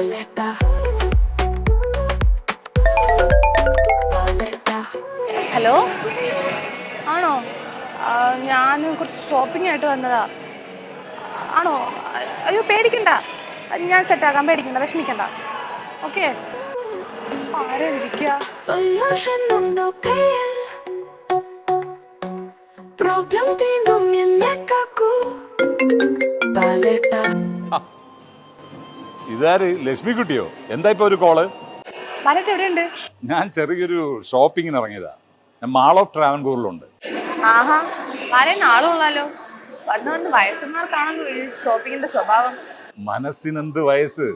Hello ആണോ? ഞാൻ കുറച്ച് ഷോപ്പിംഗ് ആയിട്ട് വന്നതാ. ആണോ? അയ്യോ പേടിക്കണ്ട. ഞാൻ സെറ്റാക്കാം പേടിക്കണ്ട വിഷമിക്കണ്ട. ഓക്കെ ആരെ വിളിക്കുക പ്രോബ്ലം തീർന്നും എന്നെ കാക്കൂ. Paleta. ഇതാര്? ലക്ഷ്മിക്കുട്ടിയോ എന്താ ഇപ്പൊ ഒരു കോൾ എവിടെയുണ്ട്? ഞാൻ ചെറിയൊരു ഷോപ്പിങ്ങിന് ഇറങ്ങിയതാ. ഞാൻ മാൾ ഓഫ് ട്രാവൻകൂറിലുണ്ട് ആഹാ വരാൻ ആളുള്ളാലോ? വന്ന് വന്ന് വയസ്സന്മാർക്കാണല്ലോ ഈ ഷോപ്പിങ്ങിന്റെ സ്വഭാവം. മനസ്സിനെന്ത് വയസ്സ്?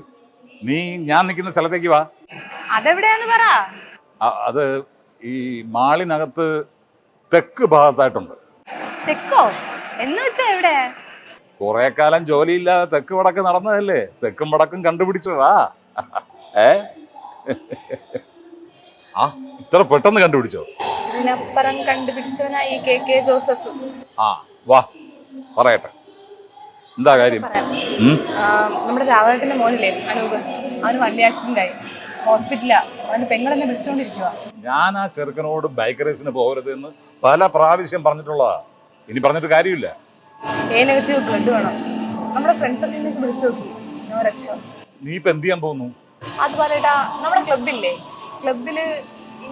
നീ ഞാൻ നിൽക്കുന്ന സ്ഥലത്തേക്ക് വാ. അതെവിടെയാന്ന് പറ. അ- അത് ഈ മാളിനകത്ത് തെക്ക് ഭാഗത്തായിട്ടുണ്ട്. തെക്കോ? എന്ന് വെച്ചാ എവിടെ? കുറെ കാലം ജോലിയില്ലാതെ തെക്ക് വടക്ക് നടന്നതല്ലേ? തെക്കും വടക്കും കണ്ടുപിടിച്ചതാ ഏ? ആ ഇത്ര പെട്ടെന്ന് കണ്ടുപിടിച്ചോ? ഇതിനപ്പുറം കണ്ടുപിടിച്ചവനായി കെ കെ ജോസഫ്. ആ വാ പറയട്ടെ. എന്താ കാര്യം? നമ്മുടെ രാവണത്തിന്റെ മോനില്ലേ അനൂപ്? അവന് വണ്ടി ആക്സിഡന്റ് ആയി. ഹോസ്പിറ്റലാ അവന് പെങ്ങളെന്നെ വിളിച്ചോണ്ടിരിക്കുക ഞാൻ ആ ചെറുക്കനോട് ബൈക്ക് റേസിന് പോകരുത് എന്ന് പല പ്രാവശ്യം പറഞ്ഞിട്ടുള്ളതാ. ഇനി പറഞ്ഞിട്ട് കാര്യമില്ല. എ നെഗറ്റീവ് ബ്ലഡ് വേണം. നമ്മുടെ ഫ്രണ്ട്സ് ഒക്കെ ഇന്നേക്ക് വിളിച്ചു നോക്കി. നോ രക്ഷ നീ ഇപ്പൊ എന്ത് ചെയ്യാൻ പോകുന്നു? അതുപോലെ ഏട്ടാ നമ്മുടെ ക്ലബില്ലേ ക്ലബിൽ ഈ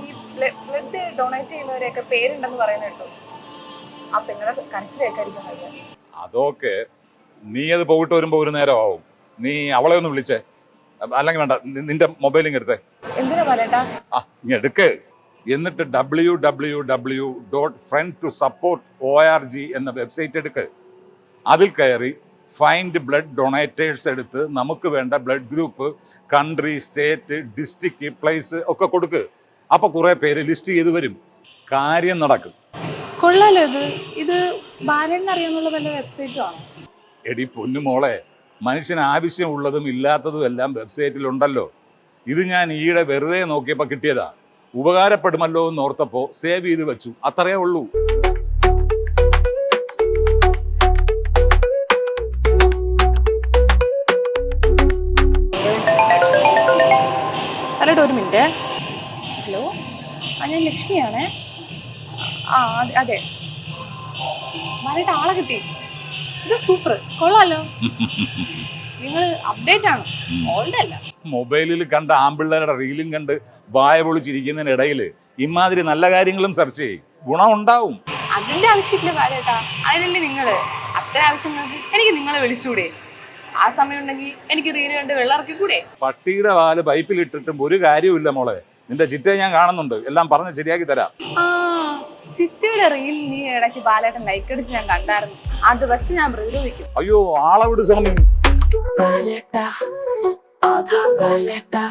ബ്ലഡ് ഡൊണേറ്റ് ചെയ്യുന്നവരെയൊക്കെ പേരുണ്ടെന്ന് പറയുന്ന കേട്ടോ. അപ്പൊ നിങ്ങളുടെ കരച്ചിലേക്കായിരിക്കും അതൊക്കെ നീ അത് പോയിട്ട് വരുമ്പോ ഒരു നേരം ആവും നീ അവളെ ഒന്ന് വിളിച്ചേ. അല്ലെങ്കിൽ വേണ്ട നി- നിന്റെ മൊബൈലിങ് എടുത്തേ. എന്തിനാ പലേട്ടാ ആ ഇങ്ങ് എടുക്ക്. എന്നിട്ട് W W W dot friend to support O R G എന്ന വെബ്സൈറ്റ് എടുക്ക്. അതിൽ കയറി ഫൈൻഡ് ബ്ലഡ് ഡൊണേറ്റേഴ്സ് എടുത്ത് നമുക്ക് വേണ്ട blood group country state district place ഒക്കെ കൊടുക്ക്. അപ്പൊ കുറെ പേര് ലിസ്റ്റ് ചെയ്ത് വരും. കാര്യം നടക്കും. കൊള്ളാലോ ഇത്. ഇത് അറിയാന്നുള്ള വല്ല വെബ്സൈറ്റും ആണ്? എടി പൊന്നുമോളെ മനുഷ്യന് ആവശ്യമുള്ളതും ഇല്ലാത്തതും എല്ലാം വെബ്സൈറ്റിലുണ്ടല്ലോ ഇത് ഞാൻ ഈയിടെ വെറുതെ നോക്കിയപ്പോൾ കിട്ടിയതാ. ഉപകാരപ്പെടുമല്ലോ എന്ന് ഓർത്തപ്പോ സേവ് ചെയ്ത് വെച്ചു. അത്രയേ ഉള്ളൂ. ഹലോ ഒരു മിനിറ്റ്. ഹലോ? ആ ഞാൻ ലക്ഷ്മിയാണേ. ആ അതെ അതെ. വരട്ടെ ആളെ കിട്ടി. ഇത് സൂപ്പർ. കൊള്ളാലോ. നിങ്ങൾ അപ്ഡേറ്റ് ആണ്. ഓൾഡ് അല്ല. മൊബൈലിൽ കണ്ട ആമ്പിള്ളേരുടെ റീലും കണ്ട് വായ പൊളിച്ചിരിക്കുന്നതിനിടയിൽ ഇമാതിരി നല്ല കാര്യങ്ങളും സെർച്ച് ചെയ്യും. ഗുണം ഉണ്ടാവും. അതിന്റെ ആവശ്യമില്ല ബാലേട്ടാ. അതിനല്ലേ നിങ്ങൾ? അത്ര ആവശ്യങ്ങൾക്ക് എനിക്ക് നിങ്ങളെ വിളിച്ചുകൂടെ ആ സമയം ഉണ്ടെങ്കിൽ എനിക്ക് റീൽ കണ്ട് വെള്ളമിറക്കി കൂടെ പട്ടിയുടെ വാൽ പൈപ്പിൽ ഇട്ടിട്ടും ഒരു കാര്യമില്ല മോളെ. നിന്റെ ചിറ്റയെ ഞാൻ കാണുന്നുണ്ട്. എല്ലാം പറഞ്ഞ് ശരിയാക്കി തരാം. ആ ചിറ്റയുടെ റീൽ നീ ഇടയ്ക്ക് ബാലേട്ടൻ ലൈക്ക് അടിച്ച് ഞാൻ കണ്ടായിരുന്നു. അത് വെച്ച് ഞാൻ പ്രതിരോധിക്കും അയ്യോ ആളവിട് സ്വാമി? পালেটা আধা পালেটা